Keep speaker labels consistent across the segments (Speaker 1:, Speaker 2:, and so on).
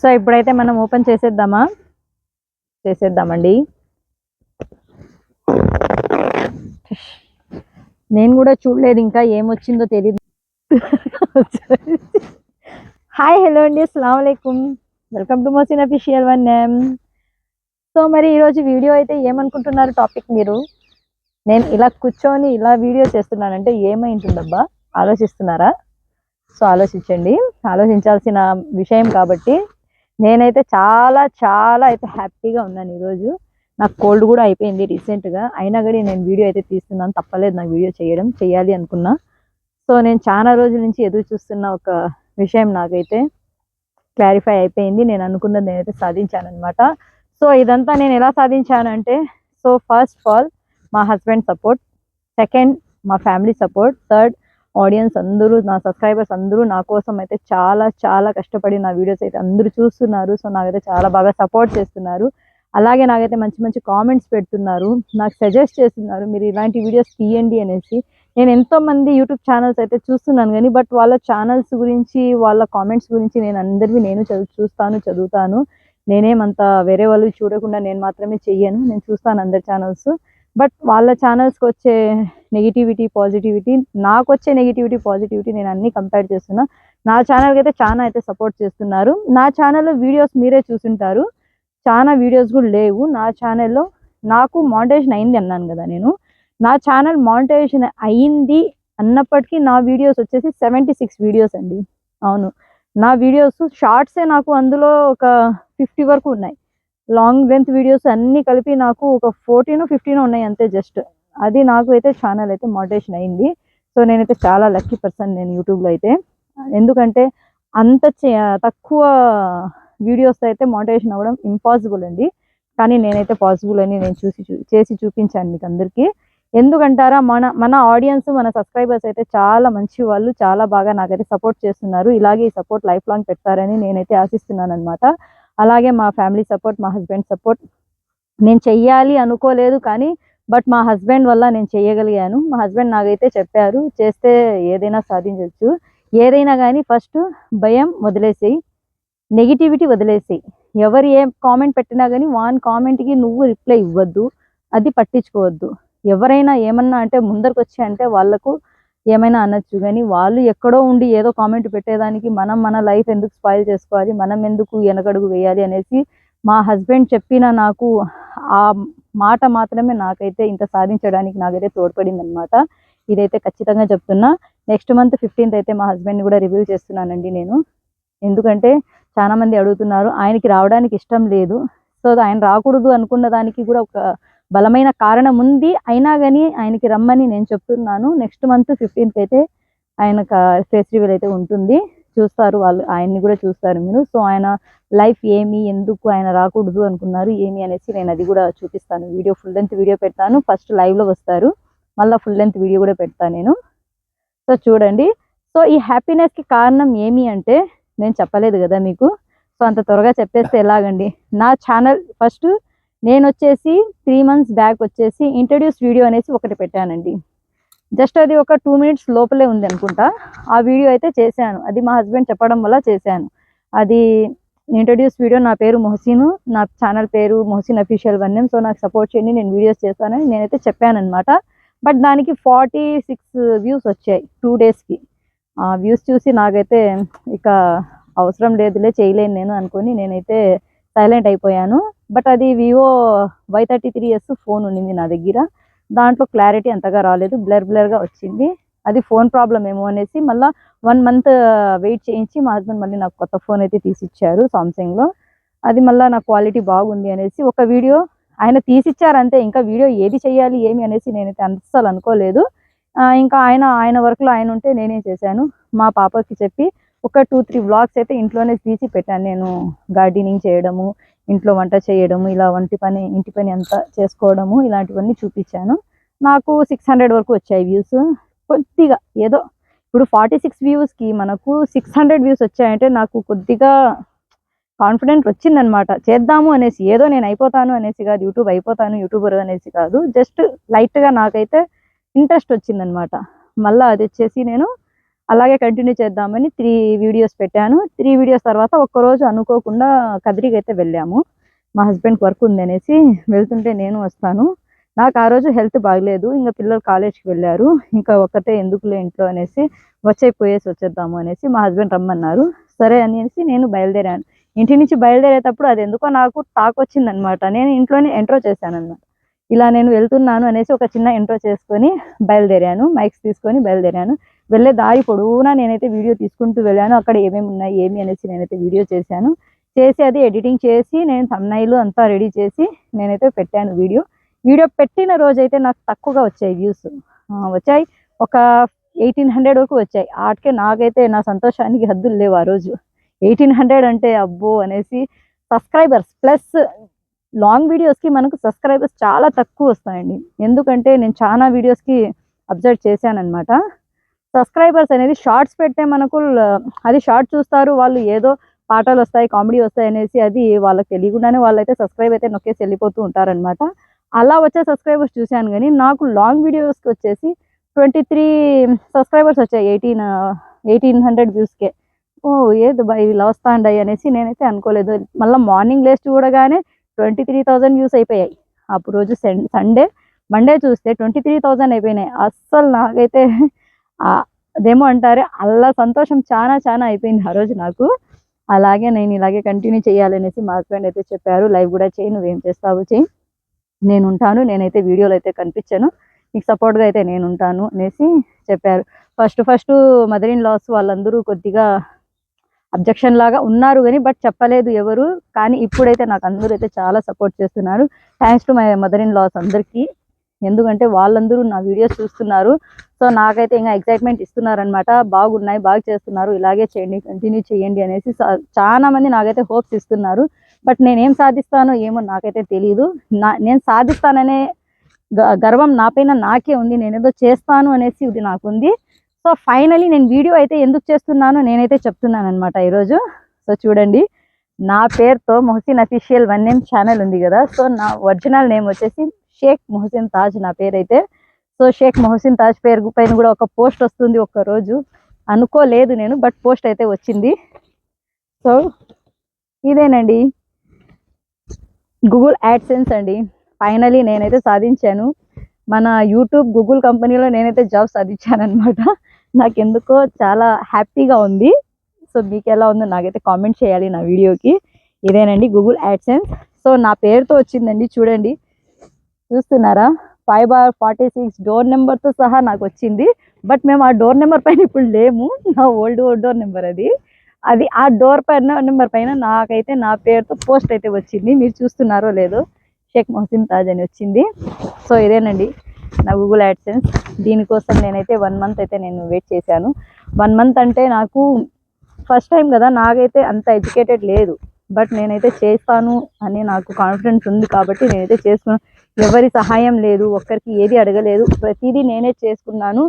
Speaker 1: So ఇప్పుడైతే మనం open చేసేద్దామా? చేసేద్దామండి. నేను కూడా చూడలేదు ఇంకా ఏమొచ్చిందో తెలియదు హాయ్ హలో అండి అస్సలం welcome to Mohsin official one name so మరి ఈరోజు వీడియో అయితే ఏమనుకుంటున్నారు టాపిక్ మీరు? నేను ఇలా కూర్చొని ఇలా వీడియో చేస్తున్నానంటే ఏమైంటుందబ్బా? ఆలోచిస్తున్నారా? సో ఆలోచించండి. ఆలోచించాల్సిన విషయం కాబట్టి నేనైతే చాలా చాలా అయితే హ్యాపీగా ఉన్నాను ఈరోజు. నాకు కోల్డ్ కూడా అయిపోయింది రీసెంట్గా. అయినా కూడా నేను వీడియో అయితే తీస్తున్నాను. తప్పలేదు నాకు వీడియో చేయడం చేయాలి అనుకున్నా. సో నేను చాలా రోజుల నుంచి ఎదురు చూస్తున్న ఒక విషయం నాకైతే క్లారిఫై అయిపోయింది. నేను అనుకున్నది నేనైతే సాధించాను అనమాట సో ఇదంతా నేను ఎలా సాధించానంటే సో ఫస్ట్ ఆఫ్ ఆల్ మా హస్బెండ్ సపోర్ట్. సెకండ్ మా ఫ్యామిలీ సపోర్ట్. థర్డ్ ఆడియన్స్ అందరూ నా సబ్స్క్రైబర్స్ అందరూ నా కోసం అయితే చాలా చాలా కష్టపడి నా వీడియోస్ అయితే అందరూ చూస్తున్నారు. సో నాకైతే చాలా బాగా సపోర్ట్ చేస్తున్నారు. అలాగే నాకైతే మంచి మంచి కామెంట్స్ పెడుతున్నారు. నాకు సజెస్ట్ చేస్తున్నారు మీరు ఇలాంటి వీడియోస్ తీయండి అనేసి. నేను ఎంతో మంది యూట్యూబ్ ఛానల్స్ అయితే చూస్తున్నాను కానీ బట్ వాళ్ళ ఛానల్స్ గురించి వాళ్ళ కామెంట్స్ గురించి నేను అందరివి నేను చదువు చూస్తాను చదువుతాను. నేనేమంత వేరే వాళ్ళు చూడకుండా నేను మాత్రమే చెయ్యను. నేను చూస్తాను అందరి ఛానల్స్ బట్ వాళ్ళ ఛానల్స్కి వచ్చే నెగిటివిటీ పాజిటివిటీ నాకు వచ్చే నెగిటివిటీ పాజిటివిటీ నేను అన్ని కంపేర్ చేస్తున్నా. నా ఛానల్కి అయితే చాలా అయితే సపోర్ట్ చేస్తున్నారు. నా ఛానల్లో వీడియోస్ మీరే చూసుంటారు. చాలా వీడియోస్ కూడా లేవు. నా ఛానల్లో నాకు మానిటైజేషన్ అయింది అన్నాను కదా నేను. నా ఛానల్ మానిటైజేషన్ అయింది అన్నప్పటికీ నా వీడియోస్ వచ్చేసి సెవెంటీ సిక్స్ వీడియోస్ అండి. అవును. నా వీడియోస్ షార్ట్సే నాకు అందులో ఒక ఫిఫ్టీ వరకు ఉన్నాయి. లాంగ్ లెంత్ వీడియోస్ అన్నీ కలిపి నాకు ఒక ఫోర్టీన్ ఫిఫ్టీన్ ఉన్నాయి అంతే జస్ట్ అది నాకు అయితే ఛానల్ అయితే మోటివేషన్ అయింది. సో నేనైతే చాలా లక్కీ పర్సన్ నేను యూట్యూబ్లో అయితే. ఎందుకంటే అంత తక్కువ వీడియోస్ అయితే మోటివేషన్ అవ్వడం ఇంపాసిబుల్ అండి. కానీ నేనైతే పాసిబుల్ అని నేను చూసి చూ- చేసి చూపించాను మీకు అందరికీ. ఎందుకంటారా మన మన ఆడియన్స్ మన సబ్స్క్రైబర్స్ అయితే చాలా మంచి వాళ్ళు చాలా బాగా నాకైతే సపోర్ట్ చేస్తున్నారు. ఇలాగే ఈ సపోర్ట్ లైఫ్ లాంగ్ పెడతారని నేనైతే ఆశిస్తున్నాను అనమాట అలాగే మా ఫ్యామిలీ సపోర్ట్ మా హస్బెండ్ సపోర్ట్. నేను చెయ్యాలి అనుకోలేదు కానీ బట్ మా హస్బెండ్ వల్ల నేను చేయగలిగాను మా హస్బెండ్ నాకైతే చెప్పారు చేస్తే ఏదైనా సాధించవచ్చు ఏదైనా కానీ ఫస్ట్ భయం వదిలేసేయి నెగిటివిటీ వదిలేసేయి. ఎవరు ఏం కామెంట్ పెట్టినా కానీ వాన్ కామెంట్కి నువ్వు రిప్లై ఇవ్వద్దు అది పట్టించుకోవద్దు. ఎవరైనా ఏమన్నా అంటే ముందరకు వచ్చి అంటే వాళ్ళకు ఏమైనా అనొచ్చు. కానీ వాళ్ళు ఎక్కడో ఉండి ఏదో కామెంట్ పెట్టేదానికి మనం మన లైఫ్ ఎందుకు స్పాయిల్ చేసుకోవాలి మనం ఎందుకు వెనకడుగు వేయాలి అనేసి మా హస్బెండ్ చెప్పిన నాకు ఆ మాట మాత్రమే నాకైతే ఇంత సాధించడానికి నాకైతే తోడ్పడింది అనమాట ఇదైతే ఖచ్చితంగా చెప్తున్నా. నెక్స్ట్ మంత్ ఫిఫ్టీన్త్ అయితే మా హస్బెండ్ని కూడా రివ్యూ చేస్తున్నానండి నేను. ఎందుకంటే చాలామంది అడుగుతున్నారు ఆయనకి రావడానికి ఇష్టం లేదు. సో ఆయన రాకూడదు అనుకున్న దానికి కూడా ఒక బలమైన కారణం ఉంది. అయినా కానీ ఆయనకి రమ్మని నేను చెప్తున్నాను. నెక్స్ట్ మంత్ ఫిఫ్టీన్త్ అయితే ఆయన ఫెస్టివల్ అయితే ఉంటుంది. చూస్తారు వాళ్ళు ఆయన్ని కూడా చూస్తారు మీరు. సో ఆయన లైఫ్ ఏమి ఎందుకు ఆయన రాకూడదు అనుకున్నారు ఏమి అనేసి నేను అది కూడా చూపిస్తాను. వీడియో ఫుల్ లెంత్ వీడియో పెడతాను. ఫస్ట్ లైవ్లో వస్తారు. మళ్ళీ ఫుల్ లెంత్ వీడియో కూడా పెడతాను నేను. సో చూడండి. సో ఈ హ్యాపీనెస్కి కారణం ఏమి అంటే నేను చెప్పలేదు కదా మీకు? సో అంత త్వరగా చెప్పేస్తే ఎలాగండి? నా ఛానల్ ఫస్ట్ నేను వచ్చేసి త్రీ మంత్స్ బ్యాక్ వచ్చేసి ఇంట్రడ్యూస్ వీడియో అనేసి ఒకటి పెట్టానండి. జస్ట్ అది ఒక టూ మినిట్స్ లోపలే ఉంది అనుకుంటా. ఆ వీడియో అయితే చేశాను. అది మా హస్బెండ్ చెప్పడం వల్ల చేశాను. అది ఇంట్రడ్యూస్ వీడియో నా పేరు మొహసీను. నా ఛానల్ పేరు మొహసీన్ అఫీషియల్ వన్ సో నాకు సపోర్ట్ చేయండి. నేను వీడియోస్ చేస్తానని నేనైతే చెప్పానమాట బట్ దానికి ఫార్టీ సిక్స్ వ్యూస్ వచ్చాయి టూ డేస్కి ఆ వ్యూస్ చూసి నాకైతే ఇక అవసరం లేదులే చేయలేను నేను అనుకొని నేనైతే సైలెంట్ అయిపోయాను. బట్ అది Vivo Y thirty three S phone ఉండింది నా దగ్గర. దాంట్లో క్లారిటీ అంతగా రాలేదు. బ్లర్ బ్లర్గా వచ్చింది. అది ఫోన్ ప్రాబ్లం ఏమో అనేసి మళ్ళీ వన్ మంత్ వెయిట్ చేయించి మా హస్బెండ్ మళ్ళీ నాకు కొత్త ఫోన్ అయితే తీసిచ్చారు సామ్సంగ్లో. అది మళ్ళీ నా క్వాలిటీ బాగుంది అనేసి ఒక వీడియో ఆయన తీసిచ్చారు ఇంకా వీడియో ఏది చేయాలి ఏమి అనేసి నేనైతే అస్సలు అనుకోలేదు. ఇంకా ఆయన ఆయన వర్క్లో ఆయన ఉంటే నేనే చేశాను? మా పాపకి చెప్పి ఒక టూ త్రీ బ్లాగ్స్ అయితే ఇంట్లోనే తీసి పెట్టాను నేను. గార్డెనింగ్ చేయడము ఇంట్లో వంట చేయడము ఇలా వంటి పని ఇంటి పని అంతా చేసుకోవడము ఇలాంటివన్నీ చూపించాను. నాకు సిక్స్ హండ్రెడ్ వరకు వచ్చాయి వ్యూస్. కొద్దిగా ఏదో ఇప్పుడు ఫార్టీ సిక్స్ వ్యూస్కి మనకు సిక్స్ హండ్రెడ్ వ్యూస్ వచ్చాయంటే నాకు కొద్దిగా కాన్ఫిడెంట్ వచ్చిందనమాట. చేద్దాము అనేసి ఏదో నేను అయిపోతాను అనేసి కాదు యూట్యూబ్ అయిపోతాను యూట్యూబర్ అనేసి కాదు జస్ట్ లైట్గా నాకైతే ఇంట్రెస్ట్ వచ్చిందనమాట. మళ్ళీ అది వచ్చేసి నేను అలాగే కంటిన్యూ చేద్దామని త్రీ వీడియోస్ పెట్టాను. త్రీ వీడియోస్ తర్వాత ఒక్కరోజు అనుకోకుండా కదిరికి అయితే వెళ్ళాము. మా హస్బెండ్కి వర్క్ ఉంది అనేసి వెళ్తుంటే నేను వస్తాను. నాకు ఆ రోజు హెల్త్ బాగలేదు. ఇంకా పిల్లలు కాలేజ్కి వెళ్ళారు. ఇంకా ఒక్కతే ఎందుకులే ఇంట్లో అనేసి వచ్చైపోయేసి వచ్చేద్దాము అనేసి మా హస్బెండ్ రమ్మన్నారు. సరే అనేసి నేను బయలుదేరాను. ఇంటి నుంచి బయలుదేరేటప్పుడు అది ఎందుకో నాకు టాక్ వచ్చిందనమాట నేను ఇంట్లోనే ఎంట్రో చేశాను అనమాట ఇలా నేను వెళ్తున్నాను అనేసి ఒక చిన్న ఎంట్రో చేసుకొని బయలుదేరాను. మైక్స్ తీసుకొని బయలుదేరాను. వెళ్ళే దారి పొడవునా నేనైతే వీడియో తీసుకుంటూ వెళ్ళాను. అక్కడ ఏమేమి ఉన్నాయి ఏమి అనేసి నేనైతే వీడియో చేశాను. చేసి అది ఎడిటింగ్ చేసి నేను తమ్నైలు అంతా రెడీ చేసి నేనైతే పెట్టాను వీడియో. వీడియో పెట్టిన రోజైతే నాకు తక్కువగా వచ్చాయి వ్యూస్ వచ్చాయి ఒక ఎయిటీన్ హండ్రెడ్ వరకు వచ్చాయి. ఆటకే నాకైతే నా సంతోషానికి హద్దులు లేవు ఆ రోజు. ఎయిటీన్ హండ్రెడ్ అంటే అబ్బో అనేసి సబ్స్క్రైబర్స్ ప్లస్ లాంగ్ వీడియోస్కి మనకు సబ్స్క్రైబర్స్ చాలా తక్కువ వస్తాయండి. ఎందుకంటే నేను చాలా వీడియోస్కి అబ్జర్వ్ చేశానన్నమాట. సబ్స్క్రైబర్స్ అనేది షార్ట్స్ పెడితే మనకు అది షార్ట్ చూస్తారు వాళ్ళు ఏదో పాటలు వస్తాయి కామెడీ వస్తాయి అనేసి అది వాళ్ళకి తెలియకుండానే వాళ్ళైతే సబ్స్క్రైబ్ అయితే నొక్కేసి వెళ్ళిపోతూ ఉంటారనమాట అలా వచ్చే సబ్స్క్రైబర్స్ చూశాను కానీ నాకు లాంగ్ వీడియోస్కి వచ్చేసి ట్వంటీ త్రీ సబ్స్క్రైబర్స్ వచ్చాయి ఎయిటీన్ ఎయిటీన్ హండ్రెడ్ వ్యూస్కే ఓ ఏది బా ఇలా వస్తాండాయి అనేసి నేనైతే అనుకోలేదు. మళ్ళీ మార్నింగ్ లేచి చూడగానే ట్వంటీ త్రీ థౌజండ్ వ్యూస్ అయిపోయాయి. అప్పుడు రోజు సండే మండే చూస్తే ట్వంటీ త్రీ థౌజండ్ అయిపోయినాయి. అస్సలు నాకైతే అదేమో అంటారే. అలా సంతోషం చాలా చాలా అయిపోయింది ఆ రోజు నాకు. అలాగే నేను ఇలాగే కంటిన్యూ చేయాలనేసి మా హస్బెండ్ అయితే చెప్పారు. లైవ్ కూడా చేయి నువ్వేం చేస్తావు చేయి. నేను ఉంటాను నేనైతే వీడియోలో అయితే కనిపించాను. నీకు సపోర్ట్గా అయితే నేను ఉంటాను అనేసి చెప్పారు. First first mother in laws వాళ్ళందరూ కొద్దిగా అబ్జెక్షన్ లాగా ఉన్నారు కానీ బట్ చెప్పలేదు ఎవరు. కానీ ఇప్పుడైతే నాకు అందరూ అయితే చాలా సపోర్ట్ చేస్తున్నారు. Thanks to my mother in laws అందరికీ. ఎందుకంటే వాళ్ళందరూ నా వీడియోస్ చూస్తున్నారు. సో నాకైతే ఇంకా ఎక్సైట్మెంట్ ఇస్తున్నారనమాట బాగున్నాయి బాగా చేస్తున్నారు. ఇలాగే చేయండి కంటిన్యూ చేయండి అనేసి చాలా మంది నాకైతే హోప్స్ ఇస్తున్నారు. బట్ నేనేం సాధిస్తానో ఏమో నాకైతే తెలియదు నా నేను సాధిస్తాననే గ- గర్వం నా పైన నాకే ఉంది. నేనేదో చేస్తాను అనేసి ఇది నాకుంది. సో ఫైనలీ నేను వీడియో అయితే ఎందుకు చేస్తున్నానో నేనైతే చెప్తున్నాను అనమాట ఈరోజు. సో చూడండి నా పేరుతో Mohsin official one name channel ఉంది కదా. సో నా ఒరిజినల్ నేమ్ వచ్చేసి షేక్ మొహసిన్ తాజ్ నా పేరైతే. సో షేక్ మొహసిన్ తాజ్ పేరు పైన కూడా ఒక పోస్ట్ వస్తుంది ఒక్క రోజు. అనుకోలేదు నేను బట్ పోస్ట్ అయితే వచ్చింది. సో ఇదేనండి. గూగుల్ యాడ్సెన్స్ అండి. ఫైనలీ నేనైతే సాధించాను. మన యూట్యూబ్ గూగుల్ కంపెనీలో నేనైతే జాబ్ సాధించాను అనమాట నాకు ఎందుకో చాలా హ్యాపీగా ఉంది. సో మీకు ఎలా ఉందో నాకైతే కామెంట్ చేయాలి నా వీడియోకి. ఇదేనండి గూగుల్ యాడ్సెన్స్. సో నా పేరుతో వచ్చిందండి చూడండి. చూస్తున్నారా? Five bar forty six door నెంబర్తో సహా నాకు వచ్చింది. బట్ మేము ఆ డోర్ నెంబర్ పైన ఇప్పుడు లేము. నా ఓల్డ్ డోర్ నెంబర్ అది. అది ఆ డోర్ పైన నెంబర్ పైన నాకైతే నా పేరుతో పోస్ట్ అయితే వచ్చింది. మీరు చూస్తున్నారో లేదో షేక్ మొహసిన్ తాజ్ అని వచ్చింది. సో ఇదేనండి నా గూగుల్ యాడ్సెన్స్ దీనికోసం నేనైతే వన్ మంత్ అయితే నేను వెయిట్ చేశాను. వన్ మంత్ అంటే నాకు ఫస్ట్ టైం కదా నాకైతే అంత ఎడ్యుకేటెడ్ లేదు. బట్ నేనైతే చేస్తాను అని నాకు కాన్ఫిడెన్స్ ఉంది కాబట్టి నేనైతే చేసుకున్నాను. ఎవరి సహాయం లేదు ఒక్కరికి ఏది అడగలేదు. ప్రతిదీ నేనే చేసుకున్నాను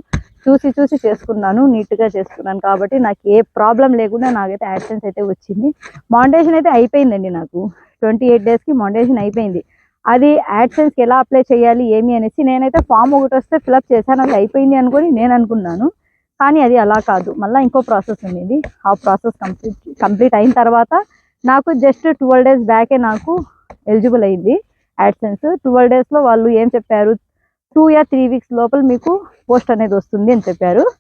Speaker 1: చూసి చూసి చేసుకున్నాను నీట్గా చేసుకున్నాను కాబట్టి నాకు ఏ ప్రాబ్లం లేకుండా నాకైతే యాడ్సెన్స్ అయితే వచ్చింది. మౌండేషన్ అయితే అయిపోయిందండి నాకు. ట్వంటీ ఎయిట్ డేస్కి మౌండేషన్ అయిపోయింది. అది యాడ్సెన్స్కి ఎలా అప్లై చేయాలి ఏమి అనేసి నేనైతే ఫామ్ ఒకటి వస్తే ఫిలప్ చేశాను అది అయిపోయింది అనుకొని నేను అనుకున్నాను. కానీ అది అలా కాదు. మళ్ళీ ఇంకో ప్రాసెస్ ఉండింది. ఆ ప్రాసెస్ కంప్లీట్ కంప్లీట్ అయిన తర్వాత నాకు జస్ట్ ట్వెల్వ్ డేస్ బ్యాకే నాకు ఎలిజిబుల్ అయింది. యాడ్సెన్స్. ట్వెల్వ్ డేస్లో వాళ్ళు ఏం చెప్పారు? టూ ఇయర్ త్రీ వీక్స్ లోపల మీకు పోస్ట్ అనేది వస్తుంది అని చెప్పారు.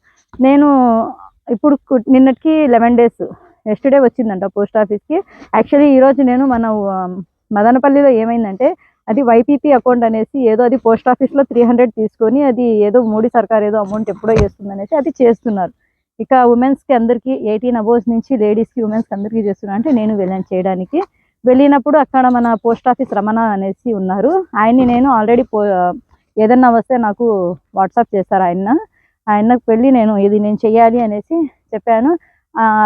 Speaker 1: నేను ఇప్పుడు కు- నిన్నటికి లెవెన్ డేస్ ఎస్టర్డే వచ్చిందంట పోస్ట్ ఆఫీస్కి. యాక్చువల్లీ ఈరోజు నేను మన మదనపల్లిలో ఏమైందంటే అది వైపీపీ అకౌంట్ అనేసి ఏదో అది పోస్ట్ ఆఫీస్లో త్రీ హండ్రెడ్ తీసుకొని అది ఏదో మోడీ సర్కార్ ఏదో అమౌంట్ ఎప్పుడో చేస్తుంది అనేసి అది చేస్తున్నారు. ఇక ఉమెన్స్కి అందరికీ ఎయిటీన్ అబోవ్స్ నుంచి లేడీస్కి ఉమెన్స్కి అందరికీ చేస్తున్నారు అంటే నేను వెళ్ళాను చేయడానికి. వెళ్ళినప్పుడు అక్కడ మన పోస్ట్ ఆఫీస్ రమణ అనేసి ఉన్నారు. ఆయన్ని నేను ఆల్రెడీ పో ఏదన్నా వస్తే నాకు వాట్సాప్ చేస్తారు ఆయన. ఆయనకు వెళ్ళి నేను ఇది నేను చెయ్యాలి అనేసి చెప్పాను.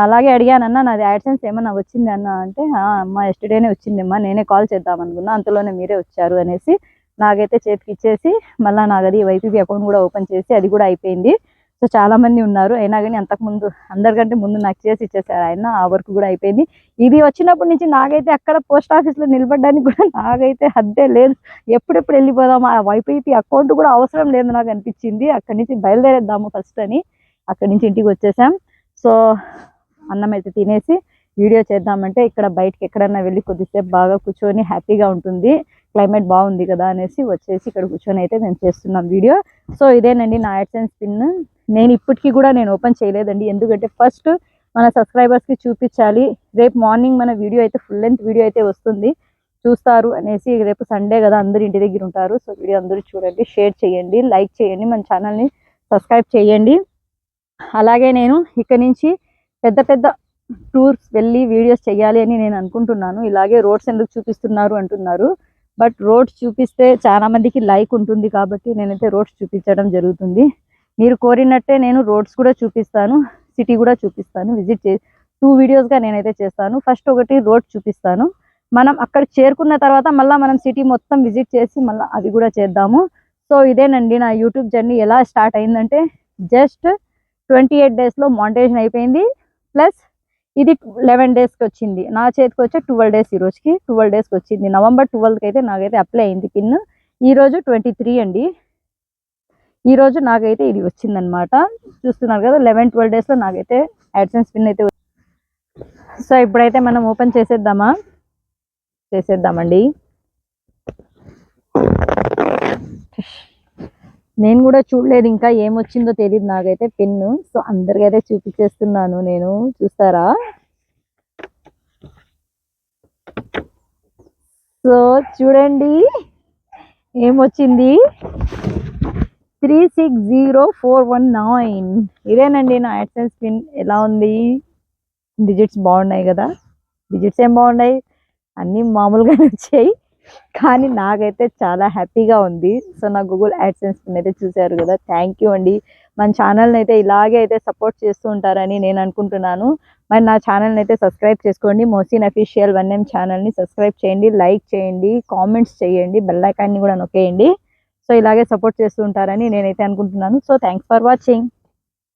Speaker 1: అలాగే అడిగానన్నా నాది యాడ్సెన్స్ ఏమన్నా వచ్చింది అన్న అంటే అమ్మ ఎస్టర్డేనే వచ్చిందమ్మా నేనే కాల్ చేద్దాం అనుకున్నా అంతలోనే మీరే వచ్చారు అనేసి నాకైతే చేతికి ఇచ్చేసి మళ్ళీ నాకు అది వైపీపీ అకౌంట్ కూడా ఓపెన్ చేసి అది కూడా అయిపోయింది. సో చాలా మంది ఉన్నారు. అయినా కానీ అంతకుముందు అందరికంటే ముందు నాకు చేసి ఇచ్చేసారు ఆయన. ఆ వర్క్ కూడా అయిపోయింది. ఇది వచ్చినప్పటి నుంచి నాకైతే అక్కడ పోస్ట్ ఆఫీస్లో నిలబడడానికి కూడా నాకైతే హద్దే లేదు. ఎప్పుడెప్పుడు వెళ్ళిపోదాం? ఆ వైపీపీ అకౌంట్ కూడా అవసరం లేదు నాకు అనిపించింది. అక్కడి నుంచి బయలుదేరేద్దాము ఫస్ట్ అని అక్కడి నుంచి ఇంటికి వచ్చేసాం. సో అన్నం అయితే తినేసి వీడియో చేద్దామంటే ఇక్కడ బయటకి ఎక్కడన్నా వెళ్ళి కొద్దిసేపు బాగా కూర్చొని హ్యాపీగా ఉంటుంది. క్లైమేట్ బాగుంది కదా అనేసి వచ్చేసి ఇక్కడ కూర్చొని అయితే మేము చేస్తున్నాం వీడియో. సో ఇదేనండి నా యాడ్సెన్స్ పిన్ నేను ఇప్పటికీ కూడా నేను ఓపెన్ చేయలేదండి. ఎందుకంటే ఫస్ట్ మన సబ్స్క్రైబర్స్కి చూపించాలి. రేపు మార్నింగ్ మన వీడియో అయితే ఫుల్ లెంత్ వీడియో అయితే వస్తుంది. చూస్తారు అనేసి రేపు సండే కదా అందరు ఇంటి దగ్గర ఉంటారు. సో వీడియో అందరూ చూడండి షేర్ చేయండి లైక్ చేయండి మన ఛానల్ని సబ్స్క్రైబ్ చేయండి. అలాగే నేను ఇక్కడ నుంచి పెద్ద పెద్ద టూర్స్ వెళ్ళి వీడియోస్ చేయాలి అని నేను అనుకుంటున్నాను. ఇలాగే రోడ్స్ ఎందుకు చూపిస్తున్నారు అంటున్నారు. బట్ రోడ్స్ చూపిస్తే చాలామందికి లైక్ ఉంటుంది కాబట్టి నేనైతే రోడ్స్ చూపించడం జరుగుతుంది. మీరు కోరినట్టే నేను రోడ్స్ కూడా చూపిస్తాను సిటీ కూడా చూపిస్తాను విజిట్ చే టూ వీడియోస్గా నేనైతే చేస్తాను. ఫస్ట్ ఒకటి రోడ్ చూపిస్తాను. మనం అక్కడ చేరుకున్న తర్వాత మళ్ళీ మనం సిటీ మొత్తం విజిట్ చేసి మళ్ళీ అవి కూడా చేద్దాము. సో ఇదేనండి నా యూట్యూబ్ జర్నీ. ఎలా స్టార్ట్ అయిందంటే జస్ట్ ట్వంటీ ఎయిట్ డేస్లో మాంటేషన్ అయిపోయింది. ప్లస్ ఇది లెవెన్ డేస్కి వచ్చింది. నా చేతికి వచ్చే ట్వెల్వ్ డేస్ ఈ రోజుకి ట్వెల్వ్ డేస్కి వచ్చింది. నవంబర్ ట్వెల్త్కి అయితే నాకైతే అప్లై అయింది పిన్. ఈరోజు ట్వంటీ త్రీ అండి. ఈ రోజు నాకైతే ఇది వచ్చిందనమాట చూస్తున్నారు కదా లెవెన్ ట్వెల్వ్ డేస్లో నాకైతే యాడ్సెన్స్ పిన్ అయితే సో ఇప్పుడైతే మనం ఓపెన్ చేసేద్దామా? చేసేద్దామండి. నేను కూడా చూడలేదు ఇంకా ఏమొచ్చిందో తెలియదు నాకైతే పెన్ను సో అందరికైతే చూపించేస్తున్నాను నేను. చూస్తారా? సో చూడండి. ఏమొచ్చింది three six zero four one nine. ఇదేనండి నా యాడ్సెన్స్ పిన్ ఎలా ఉంది? డిజిట్స్ బాగున్నాయి కదా? డిజిట్స్ ఏం బాగున్నాయి? అన్నీ మామూలుగానే వచ్చాయి. కానీ నాకైతే చాలా హ్యాపీగా ఉంది. సో నా గూగుల్ యాడ్సెన్స్ పిన్ అయితే చూశారు కదా. థ్యాంక్ యూ అండి. మన ఛానల్ని అయితే ఇలాగే అయితే సపోర్ట్ చేస్తూ ఉంటారని నేను అనుకుంటున్నాను. మరి నా ఛానల్ని అయితే సబ్స్క్రైబ్ చేసుకోండి. మోసిన్ అఫీషియల్ వన్ ఎం ఛానల్ని సబ్స్క్రైబ్ చేయండి. లైక్ చేయండి. కామెంట్స్ చేయండి. బెల్లైకాన్ని కూడా నొక్కేయండి. సో ఇలాగే సపోర్ట్ చేస్తూ ఉంటారని నేనైతే అనుకుంటున్నాను. So thanks for watching